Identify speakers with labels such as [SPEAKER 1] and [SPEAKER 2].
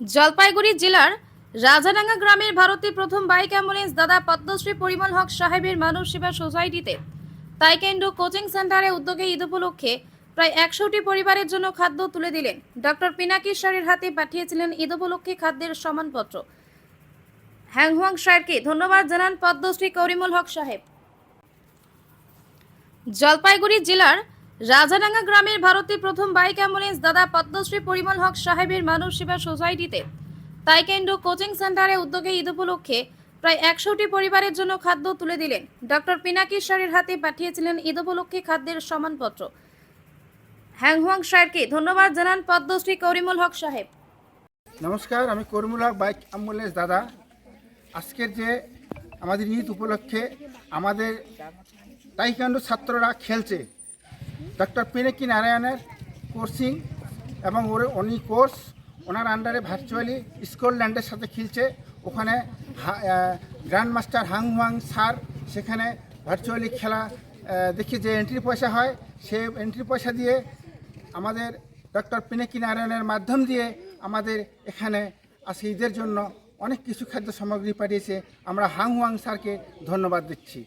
[SPEAKER 1] জলপাইগুড়ি জেলার রাজাডাঙ্গা গ্রামের ভারতের প্রথম বাইক অ্যাম্বুলেন্স দাদা পদ্মশ্রী পরিমল হক সাহেবের মানব সেবা সোসাইটিতে তাইকেন্ডো কোচিং সেন্টারে উদ্যোগে ঈদ উপলক্ষে প্রায় একশোটি পরিবারের জন্য খাদ্য তুলে দিলেন। ডক্টর পিনাকি স্যারের হাতে পাঠিয়েছিলেন ঈদ উপলক্ষে খাদ্যের সমানপত্র। হ্যাংহুয়াং স্যারকে ধন্যবাদ জানান পদ্মশ্রী করিমুল হক সাহেব। জলপাইগুড়ি জেলার রাজাডাঙ্গা গ্রামের ভারতের প্রথম বাইক অ্যাম্বুলেন্স দাদা পদ্মশ্রী পরিমল হক সাহেবের মানব সেবা সোসাইটিতে। তাইকেন্ডো কোচিং সেন্টারে উদ্যোগে ঈদ উপলক্ষে প্রায় একশোটি পরিবারের জন্য খাদ্য তুলে দিলেন। ডক্টর পিনাকি হাতে পাঠিয়েছিলেন ঈদ উপলক্ষে খাদ্যের সম্মানপত্র হ্যাংহুয়াং স্যারকে ধন্যবাদ জানান পদ্মশ্রী করিমুল হক সাহেব।
[SPEAKER 2] নমস্কার, আমি করিমুল হক বাইক অ্যাম্বুলেন্স দাদা। আজকের যে আমাদের ঈদ উপলক্ষে আমাদের তাইকান্ড ছাত্ররা খেলছে। ডক্টর পিনেকি নারায়ণের কোর্সিং এবং ওর উনি কোর্স, ওনার আন্ডারে ভার্চুয়ালি স্কটল্যান্ডের সাথে খেলছে। ওখানে grand master Hang Huang sir সেখানে ভার্চুয়ালি খেলা দেখি যে এন্ট্রি পয়সা হয়। সে এন্ট্রি পয়সা দিয়ে আমাদের ডক্টর পিনাকি নারায়ণের মাধ্যম দিয়ে আমাদের এখানে আজকে ঈদের জন্য অনেক কিছু খাদ্য সামগ্রী পাঠিয়েছে। আমরা হাং হুয়াং স্যারকে ধন্যবাদ দিচ্ছি।